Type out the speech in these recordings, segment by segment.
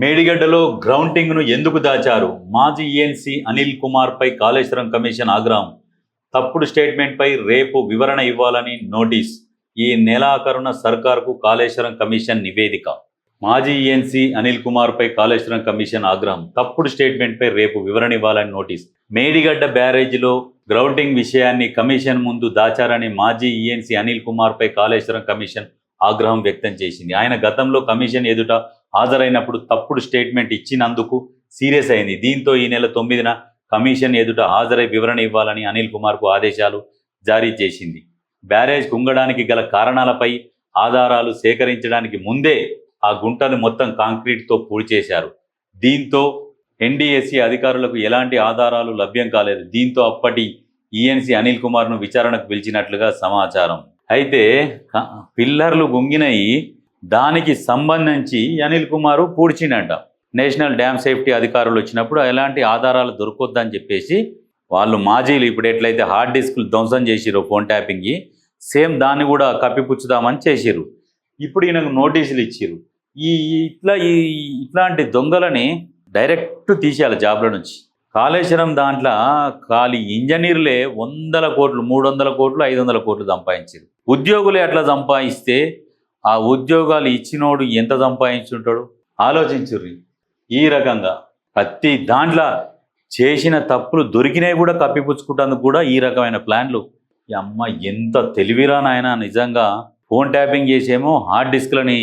మేడిగడ్డలో గ్రౌండింగ్ను ఎందుకు దాచారు? మాజీ ఈఎన్సీ అనిల్ కుమార్పై కాళేశ్వరం కమిషన్ ఆగ్రహం. తప్పుడు స్టేట్మెంట్పై రేపు వివరణ ఇవ్వాలని నోటీస్. ఈ నెలాఖరున సర్కార్కు కాళేశ్వరం కమిషన్ నివేదిక. మాజీ ఈఎన్సీ అనిల్ కుమార్పై కాళేశ్వరం కమిషన్ ఆగ్రహం. తప్పుడు స్టేట్మెంట్పై రేపు వివరణ ఇవ్వాలని నోటీస్. మేడిగడ్డ బ్యారేజీలో గ్రౌంటింగ్ విషయాన్ని కమిషన్ ముందు దాచారని మాజీ ఈఎన్సీ అనిల్ కుమార్పై కాళేశ్వరం కమిషన్ ఆగ్రహం వ్యక్తం చేసింది. ఆయన గతంలో కమిషన్ ఎదుట హాజరైనప్పుడు తప్పుడు స్టేట్మెంట్ ఇచ్చినందుకు సీరియస్ అయింది. దీంతో ఈ నెల తొమ్మిదిన కమిషన్ ఎదుట హాజరై వివరణ ఇవ్వాలని అనిల్ కుమార్కు ఆదేశాలు జారీ చేసింది. బ్యారేజ్ కుంగడానికి గల కారణాలపై ఆధారాలు సేకరించడానికి ముందే ఆ గుంటను మొత్తం కాంక్రీట్తో పూడిచేశారు. దీంతో ఎన్డీఎస్సీ అధికారులకు ఎలాంటి ఆధారాలు లభ్యం కాలేదు. దీంతో అప్పటి ఈఎన్సీ అనిల్ కుమార్ను విచారణకు పిలిచినట్లుగా సమాచారం. అయితే పిల్లర్లు గుంగినయి దానికి సంబంధించి అనిల్ కుమారు పూడ్చిండంట నేషనల్ డ్యామ్ సేఫ్టీ అధికారులు వచ్చినప్పుడు ఎలాంటి ఆధారాలు దొరకొద్దని చెప్పేసి వాళ్ళు మాజీలు ఇప్పుడు ఎట్లయితే హార్డ్ డిస్క్లు ధ్వంసం చేసిరో ఫోన్ ట్యాపింగ్కి సేమ్ దాన్ని కూడా కప్పిపుచ్చుదామని చేసిరు ఇప్పుడు ఈయనకు నోటీసులు ఇచ్చిరు ఈ ఈ- ఇట్లా ఈ ఇట్లాంటి దొంగలని డైరెక్ట్ తీసేయాలి జాబ్ల నుంచి. కాళేశ్వరం దాంట్లో ఖాళీ ఇంజనీర్లే వందల కోట్లు మూడు వందల కోట్లు ఐదు వందల కోట్లు సంపాదించారు ఉద్యోగులే అట్లా సంపాదిస్తే ఆ ఉద్యోగాలు ఇచ్చినోడు ఎంత సంపాదించుంటాడు? ఆలోచించుర్రి. ఈ రకంగా ప్రతి దాంట్లో చేసిన తప్పులు దొరికినవి కూడా కప్పిపుచ్చుకుంటానికి కూడా ఈ రకమైన ప్లాన్లు. ఈ అమ్మ ఎంత తెలివిరా నాయన నిజంగా ఫోన్ ట్యాపింగ్ చేసేమో హార్డ్ డిస్క్లని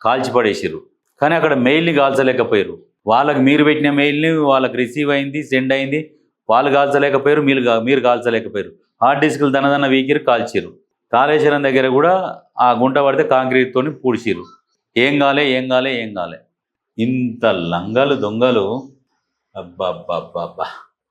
కాల్చిపడేసిర్రు. కానీ అక్కడ మెయిల్ని కాల్చలేకపోయారు వాళ్ళకి మీరు పెట్టిన మెయిల్ని వాళ్ళకి రిసీవ్ అయింది సెండ్ అయింది వాళ్ళు కాల్చలేకపోయారు మీరు మీరు కాల్చలేకపోయారు హార్డ్ డిస్క్లు దనదన్న వీకిరు కాల్చిరు కాళేశ్వరం దగ్గర కూడా ఆ గుంట పడితే కాంక్రీట్తో పూడ్చిరు ఏం కాలే ఏం కాలే ఏం కాలే. ఇంత లంగలు దొంగలు. అబ్బా అబ్బా అబ్బా అబ్బా